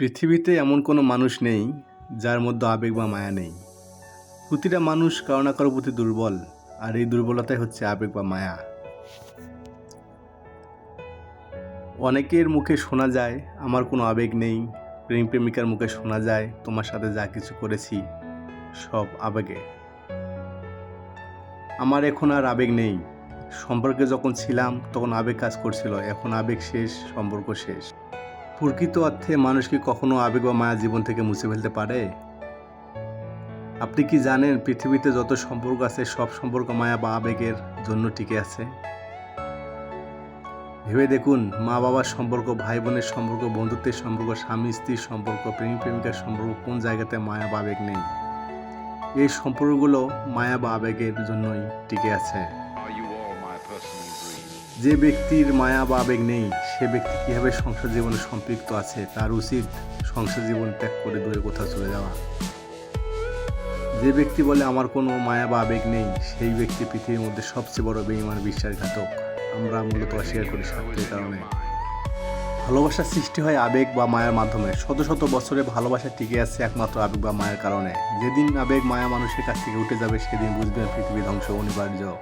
পৃথিবীতে এমন কোনো মানুষ নেই যার মধ্যে আবেগ বা মায়া নেই। প্রতিটা মানুষ কারও না কারও প্রতি দুর্বল, আর এই দুর্বলতাই হচ্ছে আবেগ বা মায়া। অনেকের মুখে শোনা যায়, আমার কোনো আবেগ নেই প্রেম প্রেমিকার মুখে শোনা যায়, তোমার সাথে যা কিছু করেছি, সব আবেগে। আমার এখন আর আবেগ নেই। সম্পর্কে যখন ছিলাম, তখন আবেগ কাজ করছিল, এখন আবেগ শেষ, সম্পর্ক শেষ। প্রকৃত অর্থে মানুষ কি কখনো আবেগ বা মায়া জীবন থেকে মুছে ফেলতে পারে? আপনি কি জানেন পৃথিবীতে যত সম্পর্ক আছে, সব সম্পর্ক মায়া বা আবেগের জন্য টিকে আছে? ভেবে দেখুন মা বাবার সম্পর্ক ভাই বোনের সম্পর্ক, বন্ধুত্বের সম্পর্ক, স্বামী, স্ত্রীর সম্পর্ক, প্রেমিক, প্রেমিকার সম্পর্ক, কোন জায়গাতে মায়া বা আবেগ নেই? এই সম্পর্কগুলো মায়া বা আবেগের জন্যই টিকে আছে। যে ব্যক্তির মায়া বা আবেগ নেই, সে ব্যক্তি কীভাবে সংসার জীবনে সম্পৃক্ত আছে, তার উচিত সংসার জীবন ত্যাগ করে দূরে কোথাও চলে যাওয়া। যে ব্যক্তি বলে, আমার কোনো মায়া বা আবেগ নেই, সেই ব্যক্তি পৃথিবীর মধ্যে সবচেয়ে বড় বেইমান বিশ্বাসঘাতক। আমরা মূলত অস্বীকার করি স্বার্থের কারণে। ভালোবাসা সৃষ্টি হয় আবেগ বা মায়ার মাধ্যমে। শত শত বছরে ভালোবাসা টিকে আছে একমাত্র আবেগ বা মায়ের কারণে। যেদিন আবেগ মায়া মানুষের কাছ থেকে উঠে যাবে, সেদিন বুঝবেন পৃথিবী ধ্বংস, অনিবার্য।